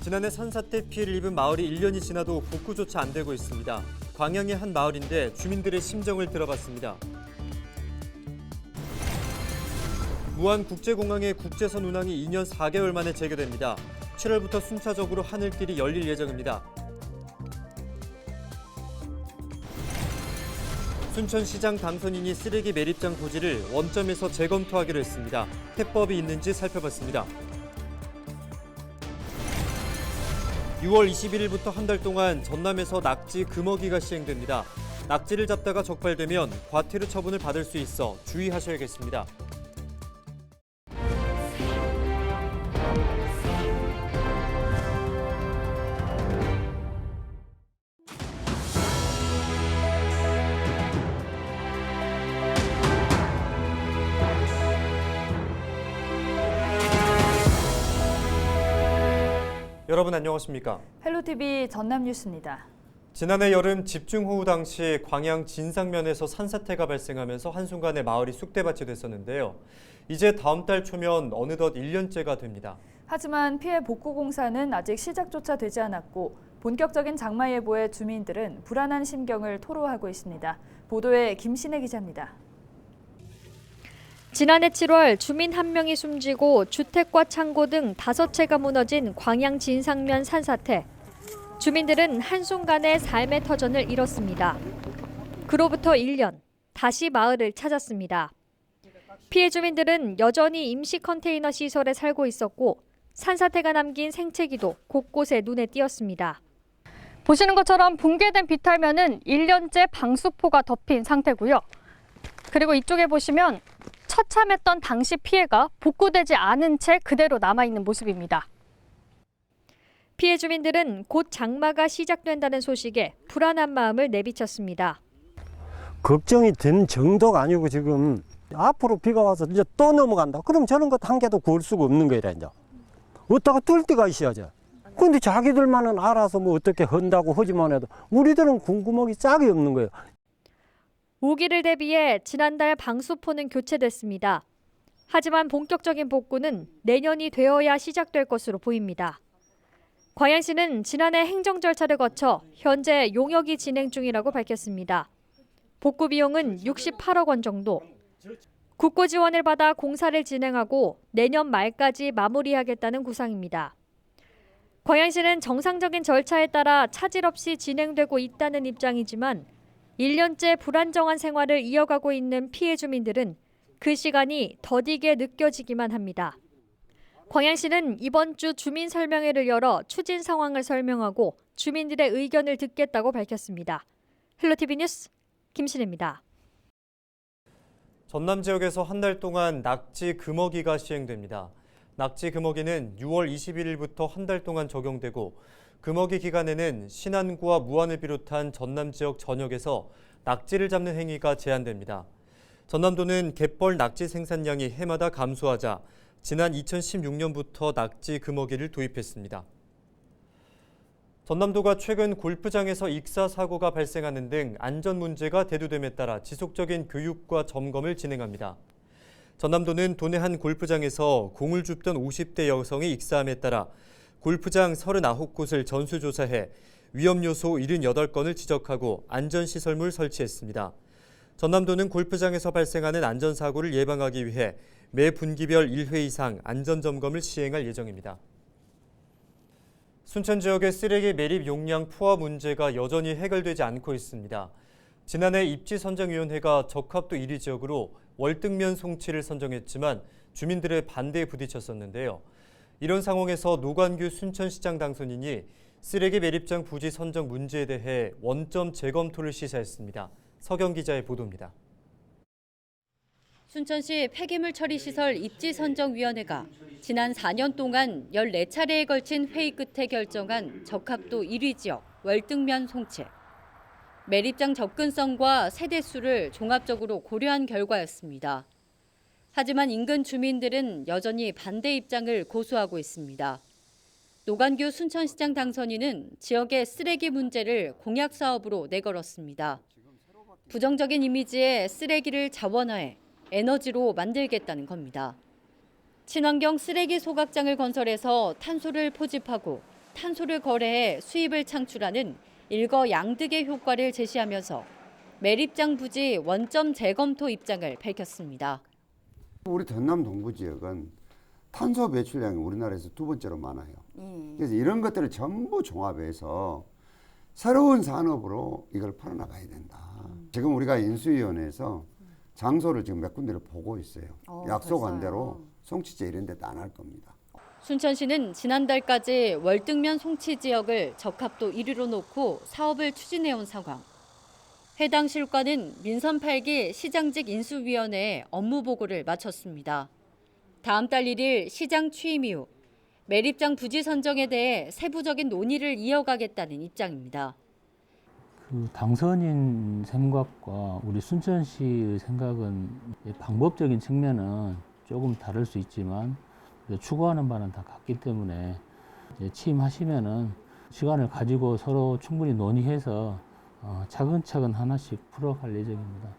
지난해 산사태 피해를 입은 마을이 1년이 지나도 복구조차 안 되고 있습니다. 광양의 한 마을인데 주민들의 심정을 들어봤습니다. 무안 국제공항의 국제선 운항이 2년 4개월 만에 재개됩니다. 7월부터 순차적으로 하늘길이 열릴 예정입니다. 순천시장 당선인이 쓰레기 매립장 부지를 원점에서 재검토하기로 했습니다. 해법이 있는지 살펴봤습니다. 6월 21일부터 한 달 동안 전남에서 낙지 금어기가 시행됩니다. 낙지를 잡다가 적발되면 과태료 처분을 받을 수 있어 주의하셔야겠습니다. 여러분 안녕하십니까? 헬로티비 전남 뉴스입니다. 지난해 여름 집중호우 당시 광양 진상면에서 산사태가 발생하면서 한순간에 마을이 쑥대밭이 됐었는데요. 이제 다음 달 초면 어느덧 1년째가 됩니다. 하지만 피해 복구 공사는 아직 시작조차 되지 않았고 본격적인 장마 예보에 주민들은 불안한 심경을 토로하고 있습니다. 보도에 김신혜 기자입니다. 지난해 7월 주민 한 명이 숨지고 주택과 창고 등 다섯 채가 무너진 광양 진상면 산사태. 주민들은 한순간에 삶의 터전을 잃었습니다. 그로부터 1년, 다시 마을을 찾았습니다. 피해 주민들은 여전히 임시 컨테이너 시설에 살고 있었고 산사태가 남긴 생채기도 곳곳에 눈에 띄었습니다. 보시는 것처럼 붕괴된 비탈면은 1년째 방수포가 덮인 상태고요. 그리고 이쪽에 보시면 처참했던 당시 피해가 복구되지 않은 채 그대로 남아있는 모습입니다. 피해 주민들은 곧 장마가 시작된다는 소식에 불안한 마음을 내비쳤습니다. 걱정이 된 정도가 아니고 지금 앞으로 비가 와서 이제 또 넘어간다. 그럼 저런 것 한 개도 구할 수가 없는 거라 이제. 어디다가 뚫 데가 있어야죠. 근데 자기들만은 알아서 뭐 어떻게 한다고 하지만 해도 우리들은 궁금하기 짝이 없는 거예요. 우기를 대비해 지난달 방수포는 교체됐습니다. 하지만 본격적인 복구는 내년이 되어야 시작될 것으로 보입니다. 광양시는 지난해 행정 절차를 거쳐 현재 용역이 진행 중이라고 밝혔습니다. 복구 비용은 68억 원 정도. 국고 지원을 받아 공사를 진행하고 내년 말까지 마무리하겠다는 구상입니다. 광양시는 정상적인 절차에 따라 차질 없이 진행되고 있다는 입장이지만 1년째 불안정한 생활을 이어가고 있는 피해 주민들은 그 시간이 더디게 느껴지기만 합니다. 광양시는 이번 주 주민 설명회를 열어 추진 상황을 설명하고 주민들의 의견을 듣겠다고 밝혔습니다. 헬로티비 뉴스 김신혜입니다. 전남 지역에서 한 달 동안 낙지 금어기가 시행됩니다. 낙지 금어기는 6월 21일부터 한 달 동안 적용되고 금어기 기간에는 신안구와 무안을 비롯한 전남 지역 전역에서 낙지를 잡는 행위가 제한됩니다. 전남도는 갯벌 낙지 생산량이 해마다 감소하자 지난 2016년부터 낙지 금어기를 도입했습니다. 전남도가 최근 골프장에서 익사 사고가 발생하는 등 안전 문제가 대두됨에 따라 지속적인 교육과 점검을 진행합니다. 전남도는 도내 한 골프장에서 공을 줍던 50대 여성이 익사함에 따라 골프장 39곳을 전수조사해 위험 요소 78건을 지적하고 안전시설물 설치했습니다. 전남도는 골프장에서 발생하는 안전사고를 예방하기 위해 매 분기별 1회 이상 안전점검을 시행할 예정입니다. 순천 지역의 쓰레기 매립 용량 포화 문제가 여전히 해결되지 않고 있습니다. 지난해 입지선정위원회가 적합도 1위 지역으로 월등면 송치를 선정했지만 주민들의 반대에 부딪혔었는데요. 이런 상황에서 노관규 순천시장 당선인이 쓰레기 매립장 부지 선정 문제에 대해 원점 재검토를 시사했습니다. 서경 기자의 보도입니다. 순천시 폐기물 처리 시설 입지 선정 위원회가 지난 4년 동안 14차례에 걸친 회의 끝에 결정한 적합도 1위 지역 월등면 송채. 매립장 접근성과 세대 수를 종합적으로 고려한 결과였습니다. 하지만 인근 주민들은 여전히 반대 입장을 고수하고 있습니다. 노관규 순천시장 당선인은 지역의 쓰레기 문제를 공약 사업으로 내걸었습니다. 부정적인 이미지에 쓰레기를 자원화해 에너지로 만들겠다는 겁니다. 친환경 쓰레기 소각장을 건설해서 탄소를 포집하고 탄소를 거래해 수입을 창출하는 일거양득의 효과를 제시하면서 매립장 부지 원점 재검토 입장을 밝혔습니다. 우리 전남 동부 지역은 탄소 배출량이 우리나라에서 두 번째로 많아요. 그래서 이런 것들을 전부 종합해서 새로운 산업으로 이걸 풀어나가야 된다. 지금 우리가 인수위원회에서 장소를 지금 몇 군데를 보고 있어요. 약속한 대로 송치제 이런 데도 안 할 겁니다. 순천시는 지난달까지 월등면 송치 지역을 적합도 1위로 놓고 사업을 추진해온 상황. 해당 실과는 민선 8기 시장직 인수위원회에 업무 보고를 마쳤습니다. 다음 달 1일 시장 취임 이후 매립장 부지 선정에 대해 세부적인 논의를 이어가겠다는 입장입니다. 그 당선인 생각과 우리 순천 시의 생각은 방법적인 측면은 조금 다를 수 있지만 추구하는 바는 다 같기 때문에 취임하시면은 시간을 가지고 서로 충분히 논의해서 어, 차근차근 하나씩 풀어갈 예정입니다.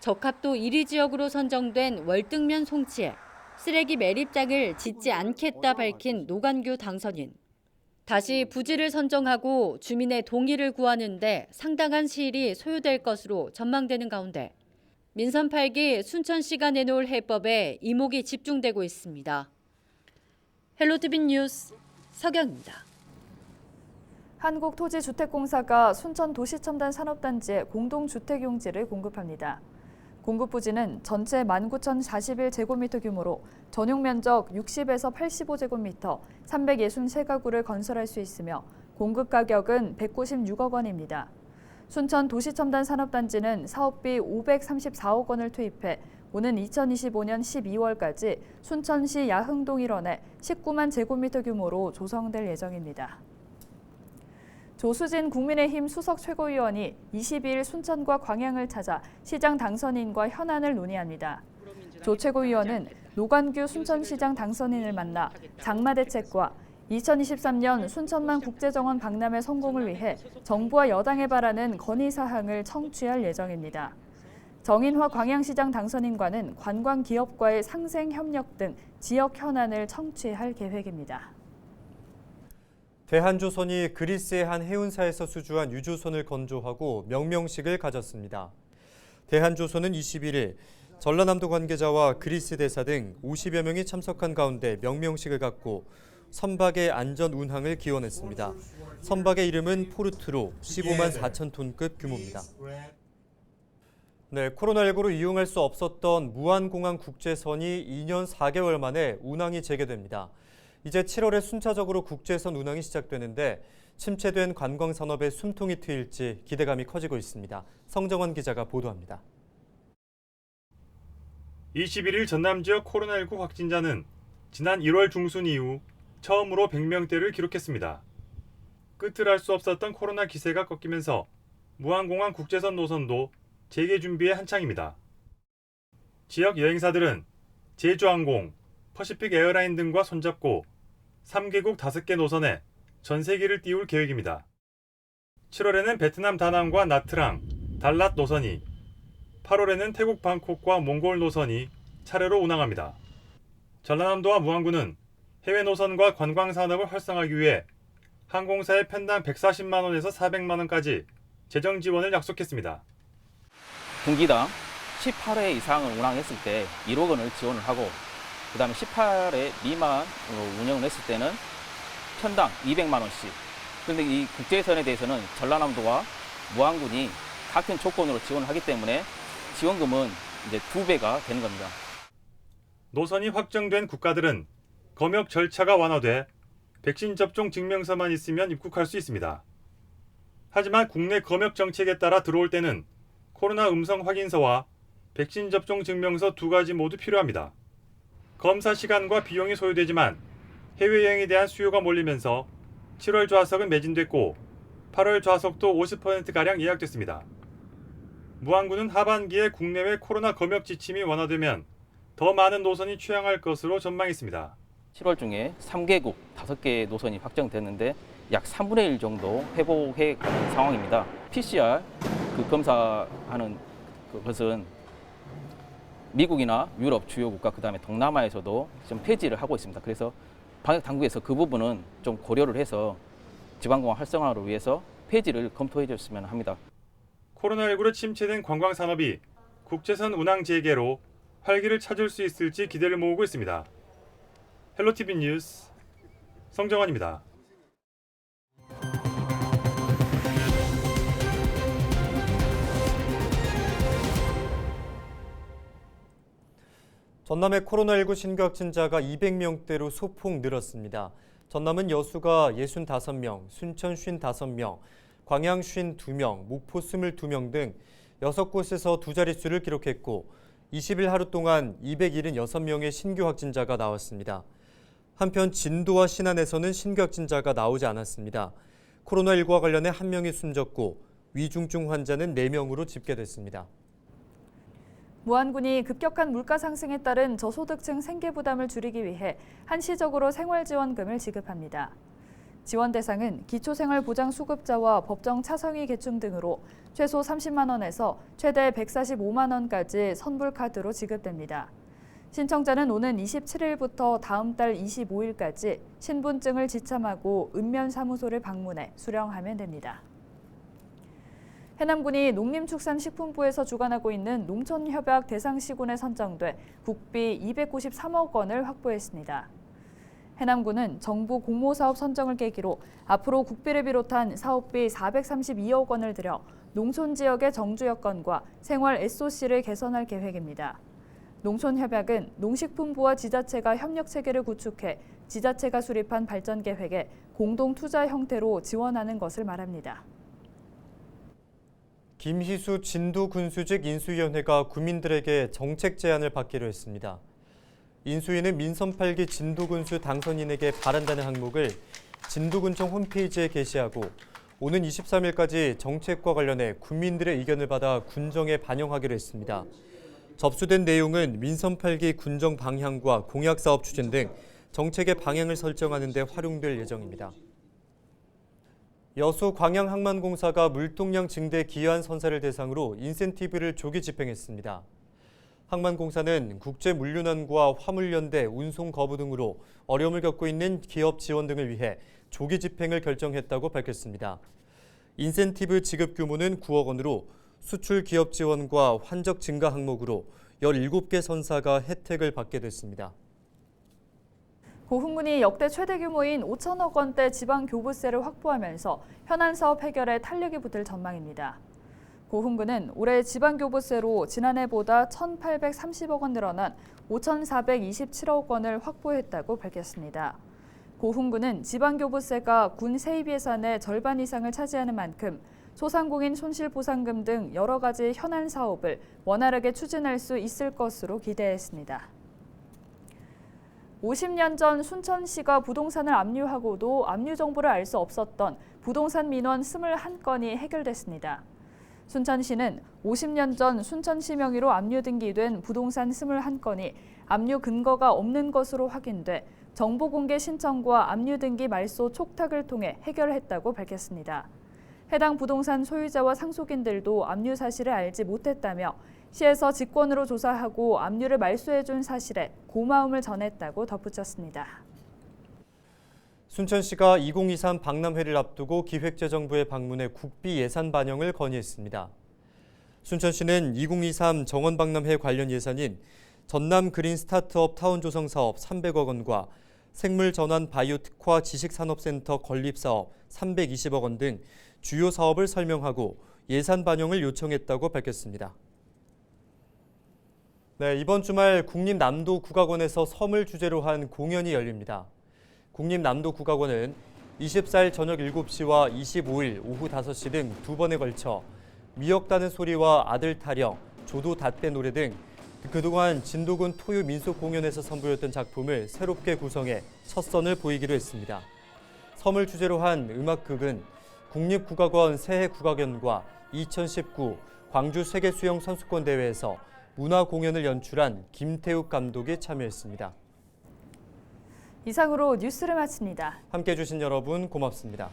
적합도 1위 지역으로 선정된 월등면 송치에 쓰레기 매립장을 짓지 않겠다 밝힌 노관규 당선인. 다시 부지를 선정하고 주민의 동의를 구하는데 상당한 시일이 소요될 것으로 전망되는 가운데 민선 8기 순천시가 내놓을 해법에 이목이 집중되고 있습니다. 헬로티비 뉴스 서경입니다. 한국토지주택공사가 순천 도시첨단 산업단지에 공동주택용지를 공급합니다. 공급 부지는 전체 19,041제곱미터 규모로 전용 면적 60에서 85제곱미터 363가구를 건설할 수 있으며 공급 가격은 196억 원입니다. 순천 도시첨단 산업단지는 사업비 534억 원을 투입해 오는 2025년 12월까지 순천시 야흥동 일원에 19만 제곱미터 규모로 조성될 예정입니다. 조수진 국민의힘 수석 최고위원이 22일 순천과 광양을 찾아 시장 당선인과 현안을 논의합니다. 조 최고위원은 노관규 순천시장 당선인을 만나 장마 대책과 2023년 순천만 국제정원 박람회 성공을 위해 정부와 여당에 바라는 건의 사항을 청취할 예정입니다. 정인화 광양시장 당선인과는 관광기업과의 상생 협력 등 지역 현안을 청취할 계획입니다. 대한조선이 그리스의 한 해운사에서 수주한 유조선을 건조하고 명명식을 가졌습니다. 대한조선은 21일 전라남도 관계자와 그리스 대사 등 50여 명이 참석한 가운데 명명식을 갖고 선박의 안전 운항을 기원했습니다. 선박의 이름은 포르트로 15만 4천 톤급 규모입니다. 네, 코로나19로 이용할 수 없었던 무안공항 국제선이 2년 4개월 만에 운항이 재개됩니다. 이제 7월에 순차적으로 국제선 운항이 시작되는데 침체된 관광 산업에 숨통이 트일지 기대감이 커지고 있습니다. 성정원 기자가 보도합니다. 21일 전남 지역 코로나19 확진자는 지난 1월 중순 이후 처음으로 100명대를 기록했습니다. 끝을 알 수 없었던 코로나 기세가 꺾이면서 무안공항 국제선 노선도 재개 준비에 한창입니다. 지역 여행사들은 제주항공, 퍼시픽 에어라인 등과 손잡고 3개국 5개 노선에 전세기를 띄울 계획입니다. 7월에는 베트남 다낭과 나트랑, 달랏 노선이, 8월에는 태국 방콕과 몽골 노선이 차례로 운항합니다. 전라남도와 무안군은 해외 노선과 관광 산업을 활성화하기 위해 항공사에 편당 140만 원에서 400만 원까지 재정 지원을 약속했습니다. 분기당 18회 이상을 운항했을 때 1억 원을 지원을 하고 그 다음에 18회 미만으로 운영을 했을 때는 편당 200만 원씩 그런데 이 국제선에 대해서는 전라남도와 무안군이 같은 조건으로 지원을 하기 때문에 지원금은 이제 두 배가 되는 겁니다. 노선이 확정된 국가들은 검역 절차가 완화돼 백신 접종 증명서만 있으면 입국할 수 있습니다. 하지만 국내 검역 정책에 따라 들어올 때는 코로나 음성 확인서와 백신 접종 증명서 두 가지 모두 필요합니다. 검사 시간과 비용이 소요되지만 해외여행에 대한 수요가 몰리면서 7월 좌석은 매진됐고 8월 좌석도 50%가량 예약됐습니다. 무안군은 하반기에 국내외 코로나 검역 지침이 완화되면 더 많은 노선이 취항할 것으로 전망했습니다. 7월 중에 3개국 5개 노선이 확정됐는데 약 3분의 1 정도 회복해 가는 상황입니다. PCR 그 검사하는 그것은 미국이나 유럽 주요 국가 그다음에 동남아에서도 좀 폐지를 하고 있습니다. 그래서 방역 당국에서 그 부분은 좀 고려를 해서 지방공항 활성화를 위해서 폐지를 검토해 줬으면 합니다. 코로나19로 침체된 관광 산업이 국제선 운항 재개로 활기를 찾을 수 있을지 기대를 모으고 있습니다. 헬로티비 뉴스 성정환입니다. 전남의 코로나19 신규 확진자가 200명대로 소폭 늘었습니다. 전남은 여수가 65명, 순천 55명, 광양 52명, 목포 22명 등 6곳에서 두 자릿수를 기록했고 20일 하루 동안 276명의 신규 확진자가 나왔습니다. 한편 진도와 신안에서는 신규 확진자가 나오지 않았습니다. 코로나19와 관련해 한 명이 숨졌고 위중증 환자는 4명으로 집계됐습니다. 무안군이 급격한 물가 상승에 따른 저소득층 생계 부담을 줄이기 위해 한시적으로 생활지원금을 지급합니다. 지원 대상은 기초생활보장수급자와 법정 차상위 계층 등으로 최소 30만 원에서 최대 145만 원까지 선불카드로 지급됩니다. 신청자는 오는 27일부터 다음 달 25일까지 신분증을 지참하고 읍면사무소를 방문해 수령하면 됩니다. 해남군이 농림축산식품부에서 주관하고 있는 농촌협약 대상시군에 선정돼 국비 293억 원을 확보했습니다. 해남군은 정부 공모사업 선정을 계기로 앞으로 국비를 비롯한 사업비 432억 원을 들여 농촌 지역의 정주 여건과 생활 SOC를 개선할 계획입니다. 농촌협약은 농식품부와 지자체가 협력 체계를 구축해 지자체가 수립한 발전 계획에 공동 투자 형태로 지원하는 것을 말합니다. 김희수 진도 군수직 인수위원회가 구민들에게 정책 제안을 받기로 했습니다. 인수위는 민선 8기 진도 군수 당선인에게 바란다는 항목을 진도군청 홈페이지에 게시하고 오는 23일까지 정책과 관련해 국민들의 의견을 받아 군정에 반영하기로 했습니다. 접수된 내용은 민선 8기 군정 방향과 공약 사업 추진 등 정책의 방향을 설정하는 데 활용될 예정입니다. 여수 광양항만공사가 물동량 증대 기여한 선사를 대상으로 인센티브를 조기 집행했습니다. 항만공사는 국제 물류난과 화물연대, 운송 거부 등으로 어려움을 겪고 있는 기업 지원 등을 위해 조기 집행을 결정했다고 밝혔습니다. 인센티브 지급 규모는 9억 원으로 수출 기업 지원과 환적 증가 항목으로 17개 선사가 혜택을 받게 됐습니다. 고흥군이 역대 최대 규모인 5천억 원대 지방 교부세를 확보하면서 현안 사업 해결에 탄력이 붙을 전망입니다. 고흥군은 올해 지방 교부세로 지난해보다 1,830억 원 늘어난 5,427억 원을 확보했다고 밝혔습니다. 고흥군은 지방 교부세가 군 세입 예산의 절반 이상을 차지하는 만큼 소상공인 손실보상금 등 여러 가지 현안 사업을 원활하게 추진할 수 있을 것으로 기대했습니다. 50년 전 순천시가 부동산을 압류하고도 압류 정보를 알 수 없었던 부동산 민원 21건이 해결됐습니다. 순천시는 50년 전 순천시 명의로 압류 등기된 부동산 21건이 압류 근거가 없는 것으로 확인돼 정보 공개 신청과 압류 등기 말소 촉탁을 통해 해결했다고 밝혔습니다. 해당 부동산 소유자와 상속인들도 압류 사실을 알지 못했다며 시에서 직권으로 조사하고 압류를 말소해준 사실에 고마움을 전했다고 덧붙였습니다. 순천시가 2023 박람회를 앞두고 기획재정부에 방문해 국비 예산 반영을 건의했습니다. 순천시는 2023 정원박람회 관련 예산인 전남 그린 스타트업 타운 조성 사업 300억 원과 생물 전환 바이오 특화 지식산업센터 건립 사업 320억 원 등 주요 사업을 설명하고 예산 반영을 요청했다고 밝혔습니다. 네, 이번 주말 국립남도 국악원에서 섬을 주제로 한 공연이 열립니다. 국립남도 국악원은 24일 저녁 7시와 25일 오후 5시 등 두 번에 걸쳐 미역다는 소리와 아들 타령, 조도 닷배 노래 등 그동안 진도군 토요 민속 공연에서 선보였던 작품을 새롭게 구성해 첫 선을 보이기로 했습니다. 섬을 주제로 한 음악극은 국립국악원 새해 국악연과 2019 광주 세계수영 선수권 대회에서 문화 공연을 연출한 김태욱 감독이 참여했습니다. 이상으로 뉴스를 마칩니다. 함께 해주신 여러분 고맙습니다.